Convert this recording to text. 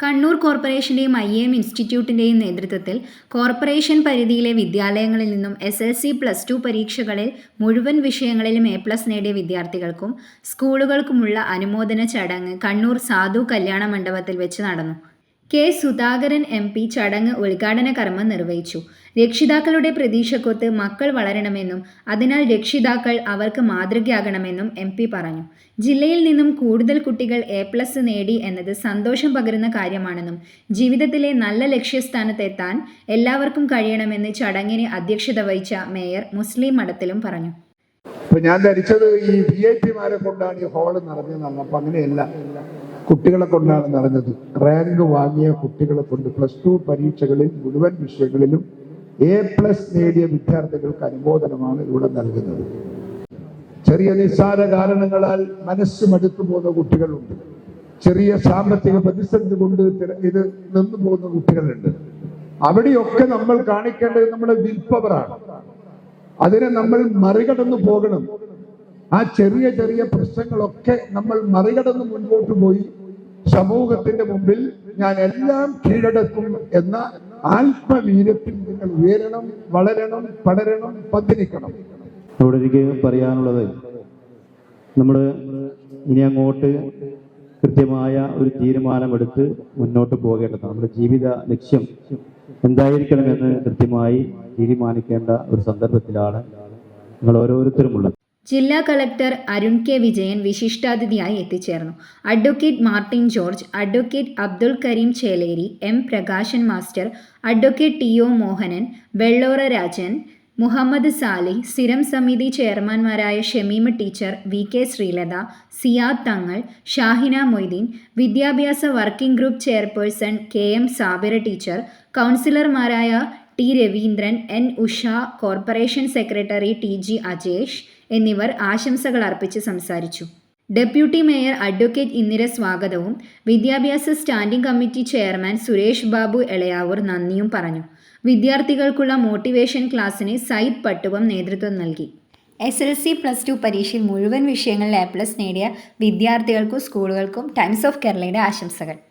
കണ്ണൂർ കോർപ്പറേഷന്റെയും I M ഇൻസ്റ്റിറ്റ്യൂട്ടിന്റെയും നേതൃത്വത്തിൽ കോർപ്പറേഷൻ പരിധിയിലെ വിദ്യാലയങ്ങളിൽ നിന്നും S L C plus two പരീക്ഷകളിൽ മുഴുവൻ വിഷയങ്ങളിലും എ പ്ലസ് നേടിയ വിദ്യാർത്ഥികൾക്കും സ്കൂളുകൾക്കുമുള്ള അനുമോദന ചടങ്ങ് കണ്ണൂർ സാധു കല്യാണ മണ്ഡപത്തിൽ വെച്ച് നടന്നു. കെ സുധാകരൻ എം പി ചടങ്ങ് ഉദ്ഘാടന കർമ്മം നിർവഹിച്ചു. രക്ഷിതാക്കളുടെ പ്രതീക്ഷക്കൊത്ത് മക്കൾ വളരണമെന്നും അതിനാൽ രക്ഷിതാക്കൾ അവർക്ക് മാതൃകയാകണമെന്നും എം പി പറഞ്ഞു. ജില്ലയിൽ നിന്നും കൂടുതൽ കുട്ടികൾ എ പ്ലസ് നേടി എന്നത് സന്തോഷം പകരുന്ന കാര്യമാണെന്നും ജീവിതത്തിലെ നല്ല ലക്ഷ്യസ്ഥാനത്തെത്താൻ എല്ലാവർക്കും കഴിയണമെന്ന് ചടങ്ങിന് അധ്യക്ഷത വഹിച്ച മേയർ മുസ്ലിം മഠത്തിലും പറഞ്ഞു. അപ്പൊ ഞാൻ ധരിച്ചത് ഈ വി ഐ പിമാരെ കൊണ്ടാണ് ഈ ഹാൾ നടന്നത് അപ്പൊ അങ്ങനെയല്ല. കുട്ടികളെ കൊണ്ടാണ് നടന്നത്. റാങ്ക് വാങ്ങിയ കുട്ടികളെ കൊണ്ട് പ്ലസ് ടു പരീക്ഷകളിൽ മുഴുവൻ വിഷയങ്ങളിലും എ പ്ലസ് നേടിയ വിദ്യാർത്ഥികൾക്ക് അനുമോദനമാണ് ഇവിടെ നൽകുന്നത്. ചെറിയ നിസ്സാര കാരണങ്ങളാൽ മനസ്സ് മടുത്തു പോകുന്ന കുട്ടികളുണ്ട്. ചെറിയ സാമ്പത്തിക പ്രതിസന്ധി കൊണ്ട് ഇത് നിന്നു പോകുന്ന കുട്ടികളുണ്ട്. അവിടെയൊക്കെ നമ്മൾ കാണിക്കേണ്ടത് നമ്മുടെ വിൽപ്പവറാണ് അതിനെ നമ്മൾ മറികടന്നു പോകണം. ആ ചെറിയ ചെറിയ പ്രശ്നങ്ങളൊക്കെ നമ്മൾ മറികടന്ന് മുൻപോട്ട് പോയി സമൂഹത്തിന്റെ മുമ്പിൽ ഞാൻ എല്ലാം കീഴടക്കും എന്ന ആത്മവീര്യത്തിൽ നിങ്ങൾ ഉയരണം വളരണം പടരണം പന്തിരിക്കണം ഇവിടെ എനിക്ക് പറയാനുള്ളത് നമ്മൾ ഇനി അങ്ങോട്ട് കൃത്യമായ ഒരു തീരുമാനമെടുത്ത് മുന്നോട്ട് പോകേണ്ടത് നമ്മുടെ ജീവിത ലക്ഷ്യം എന്തായിരിക്കണമെന്ന് കൃത്യമായി തീരുമാനിക്കേണ്ട ഒരു സന്ദർഭത്തിലാണ് നിങ്ങൾ ഓരോരുത്തരും ഉള്ളത് ജില്ലാ കളക്ടർ അരുൺ കെ വിജയൻ വിശിഷ്ടാതിഥിയായി എത്തിച്ചേർന്നു. Advocate Martin George advocate Abdul Karim Cheleri M Prakashan master advocate T O Mohanan Vellora Rajan Muhammad Sali സ്ഥിരം സമിതി ചെയർമാൻമാരായ Shamima teacher V K Sreelatha Siyad Thangal Shahina Moideen വിദ്യാഭ്യാസ working group chairperson K M Sabira teacher കൗൺസിലർമാരായ T Raveendran N Usha corporation secretary T G Ajesh എന്നിവർ ആശംസകൾ അർപ്പിച്ച് സംസാരിച്ചു. Deputy mayor advocate Indira സ്വാഗതവും വിദ്യാഭ്യാസ standing committee chairman Suresh Babu Elayavoor നന്ദിയും പറഞ്ഞു. വിദ്യാർത്ഥികൾക്കുള്ള മോട്ടിവേഷൻ ക്ലാസ്സിന് സയ്യിദ് പട്ടുവം നേതൃത്വം നൽകി. S L C plus two പരീക്ഷയിൽ മുഴുവൻ വിഷയങ്ങളിൽ എ പ്ലസ് നേടിയ വിദ്യാർത്ഥികൾക്കും സ്കൂളുകൾക്കും ടൈംസ് ഓഫ് കേരളയുടെ ആശംസകൾ.